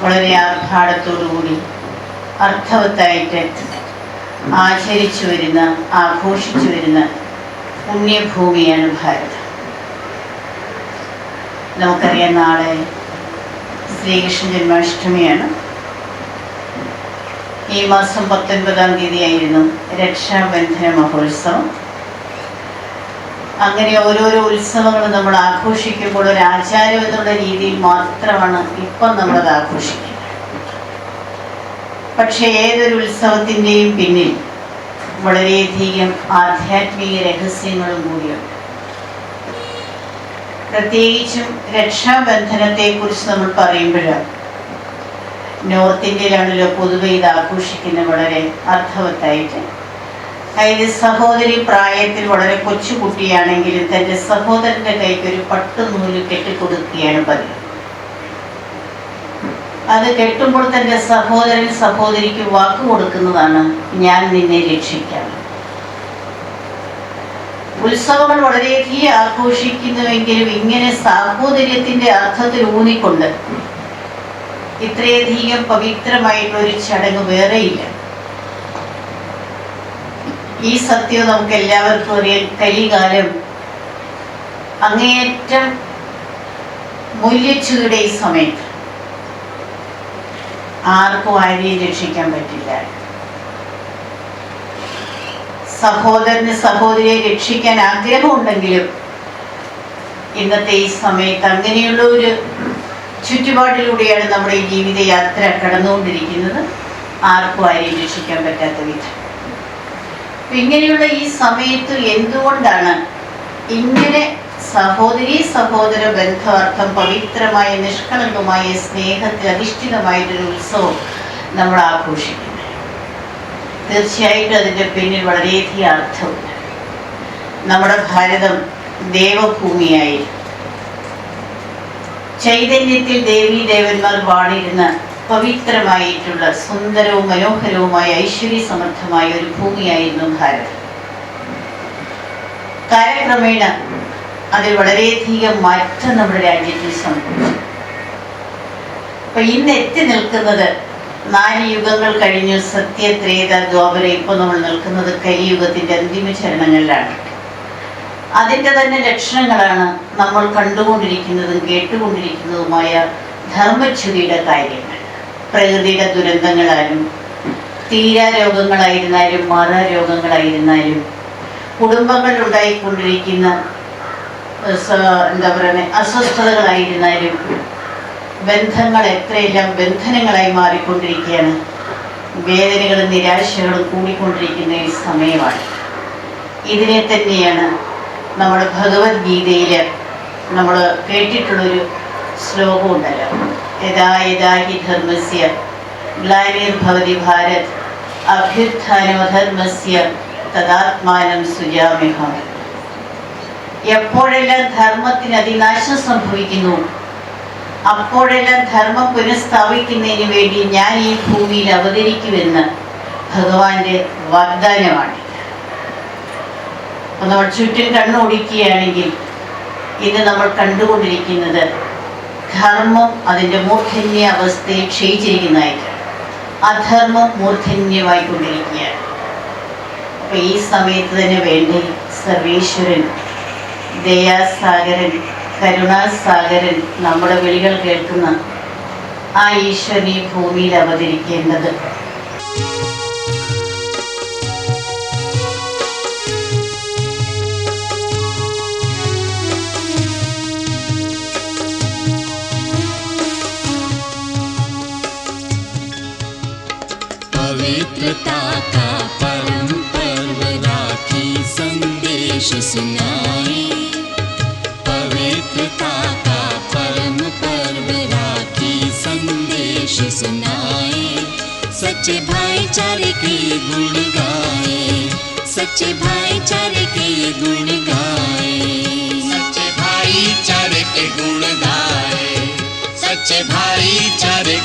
വളരെ ആർഭാടത്തോടുകൂടി അർത്ഥവത്തായിട്ട് ആചരിച്ചു വരുന്ന ആഘോഷിച്ചു വരുന്ന പുണ്യഭൂമിയാണ് ഭാരതം. നമുക്കറിയാം നാളെ ശ്രീകൃഷ്ണ ജന്മാഷ്ടമിയാണ്. ഈ മാസം പത്തൊൻപതാം തീയതിയായിരുന്നു രക്ഷാബന്ധന മഹോത്സവം. അങ്ങനെ ഓരോരോ ഉത്സവങ്ങളും നമ്മൾ ആഘോഷിക്കുമ്പോൾ ഒരു ആചാരം എന്നുള്ള രീതിയിൽ മാത്രമാണ് ഇപ്പം നമ്മളത് ആഘോഷിക്കുന്നത്. പക്ഷേ ഏതൊരു ഉത്സവത്തിന്റെയും പിന്നിൽ വളരെയധികം ആധ്യാത്മിക രഹസ്യങ്ങളും കൂടിയുണ്ട്. പ്രത്യേകിച്ചും രക്ഷാബന്ധനത്തെക്കുറിച്ച് നമ്മൾ പറയുമ്പോൾ നോർത്ത് ഇന്ത്യയിലാണല്ലോ പൊതുവെ ഇത് ആഘോഷിക്കുന്നത് വളരെ അർത്ഥവത്തായിട്ട്. അതായത് സഹോദരി പ്രായത്തിൽ വളരെ കൊച്ചു കുട്ടിയാണെങ്കിൽ തന്റെ സഹോദരന്റെ കൈക്ക് ഒരു പട്ടുനൂൽ കെട്ടിക്കൊടുക്കുകയാണ് പതിവ്. അത് കെട്ടുമ്പോൾ തന്റെ സഹോദരൻ സഹോദരിക്ക് വാക്ക് കൊടുക്കുന്നതാണ് ഞാൻ നിന്നെ രക്ഷിക്കാം ഉത്സവങ്ങൾ വളരെയധികം ആഘോഷിക്കുന്നുവെങ്കിലും ഇങ്ങനെ സാഹോദര്യത്തിന്റെ അർത്ഥത്തിൽ ഊന്നിക്കൊണ്ട് ഇത്രയധികം പവിത്രമായിട്ടുള്ള ഒരു ചടങ്ങ് വേറെയില്ല. ഈ സത്യം നമുക്ക് എല്ലാവർക്കും അറിയാം. കലികാലം. അങ്ങേയറ്റം മൂല്യച്ചുയുടെ ഈ സമയത്ത്. ആർക്കും ആരെയും രക്ഷിക്കാൻ പറ്റില്ല. സഹോദരന് സഹോദരിയെ രക്ഷിക്കാൻ ആഗ്രഹമുണ്ടെങ്കിലും ഇന്നത്തെ ഈ സമയത്ത് അങ്ങനെയുള്ള ഒരു ചുറ്റുപാടിലൂടെയാണ് നമ്മുടെ ജീവിതയാത്ര കടന്നുകൊണ്ടിരിക്കുന്നത്. ആർക്കും ആരെയും രക്ഷിക്കാൻ പറ്റാത്ത വിധം. ഇങ്ങനെയുള്ള ഈ സമയത്ത് എന്തുകൊണ്ടാണ് ഇങ്ങനെ സഹോദരി സഹോദര ബന്ധാർത്ഥം പവിത്രമായ നിഷ്കളങ്കമായ സ്നേഹത്തിൽ അധിഷ്ഠിതമായിട്ടൊരു ഉത്സവം നമ്മൾ ആഘോഷിക്കുന്നത്? തീർച്ചയായിട്ടും അതിന്റെ പിന്നിൽ വളരെയധികം അർത്ഥമുണ്ട്. നമ്മുടെ ഭാരതം ദേവഭൂമിയായി ചൈതന്യത്തിൽ ദേവീ ദേവന്മാർ വാണിരുന്ന പവിത്രമായിട്ടുള്ള സുന്ദരവും മനോഹരവുമായ ഐശ്വര്യ സമർത്ഥമായ ഒരു ഭൂമിയായിരുന്നു ഭാരതം. കാലക്രമേണ അതിൽ വളരെയധികം മാറ്റം നമ്മുടെ രാജ്യത്തിൽ സംഭവിച്ചു. അപ്പൊ ഇന്ന് എത്തി നിൽക്കുന്നത് നാല് യുഗങ്ങൾ കഴിഞ്ഞു സത്യത്രേത ദ്വാപര ഇപ്പൊ നമ്മൾ നിൽക്കുന്നത് കലിയുഗത്തിന്റെ അന്തിമ ചരണങ്ങളിലാണ്. അതിന്റെ തന്നെ ലക്ഷണങ്ങളാണ് നമ്മൾ കണ്ടുകൊണ്ടിരിക്കുന്നതും കേട്ടുകൊണ്ടിരിക്കുന്നതുമായ ധർമ്മച്യുതിയുടെ കാര്യങ്ങൾ. പ്രകൃതിയുടെ ദുരന്തങ്ങളാലും തീരാ രോഗങ്ങളായിരുന്നാലും മാതാ രോഗങ്ങളായിരുന്നാലും സ- എന്താ പറയുക അസ്വസ്ഥതകളായിരുന്നാലും ബന്ധങ്ങൾ എത്രയെല്ലാം ബന്ധനങ്ങളായി മാറിക്കൊണ്ടിരിക്കുകയാണ് വേദനകളും നിരാശകളും കൂടിക്കൊണ്ടിരിക്കുന്ന ഈ സമയമാണ്. ഇതിനെ തന്നെയാണ് നമ്മുടെ ഭഗവത്ഗീതയിൽ നമ്മൾ കേട്ടിട്ടുള്ളൊരു ശ്ലോകം ഉണ്ടല്ലോ യഥാ യഥാ ഹി ധർമ്മസ്യ ഗ്ലാനിർഭവതി ഭാരത് അഭ്യുത്ഥാനമധർമ്മസ്യ തദാത്മാനം സുജാമ്യഹം എപ്പോഴെല്ലാം ധർമ്മത്തിന് അതിനാശം സംഭവിക്കുന്നു അപ്പോഴെല്ലാം ധർമ്മം പുനഃസ്ഥാപിക്കുന്നതിന് വേണ്ടി ഞാൻ ഈ ഭൂമിയിൽ അവതരിക്കുമെന്ന് ഭഗവാന്റെ വാഗ്ദാനമാണ്. നമ്മൾ ചുറ്റും കണ്ണോടിക്കുകയാണെങ്കിൽ ഇന്ന് നമ്മൾ കണ്ടുകൊണ്ടിരിക്കുന്നത് ധർമ്മം അതിന്റെ മൂർധന്യ അവസ്ഥയെ ക്ഷയിച്ചിരിക്കുന്നതായിട്ട്. അധർമ്മം മൂർധന്യമായിക്കൊണ്ടിരിക്കുകയാണ്. അപ്പോൾ ഈ സമയത്ത് തന്നെ വേണ്ടി സർവേശ്വരൻ ദയാസാഗരൻ കരുണാസാഗരൻ നമ്മുടെ വിളികൾ കേൾക്കുന്ന ആ ഈശ്വരൻ ഈ ഭൂമിയിൽ അവതരിക്കേണ്ടത്. पवित्रता का परम पर्व राखी संदेश सुनाए पवित्रता का परम पर्व राखी संदेश सुनाए सच्चे भाईचारे के गुण गाए, सच्चे भाईचारे के गुण गाए। सच्चे भाईचारे के गुण गाए, सच्चे भाईचारे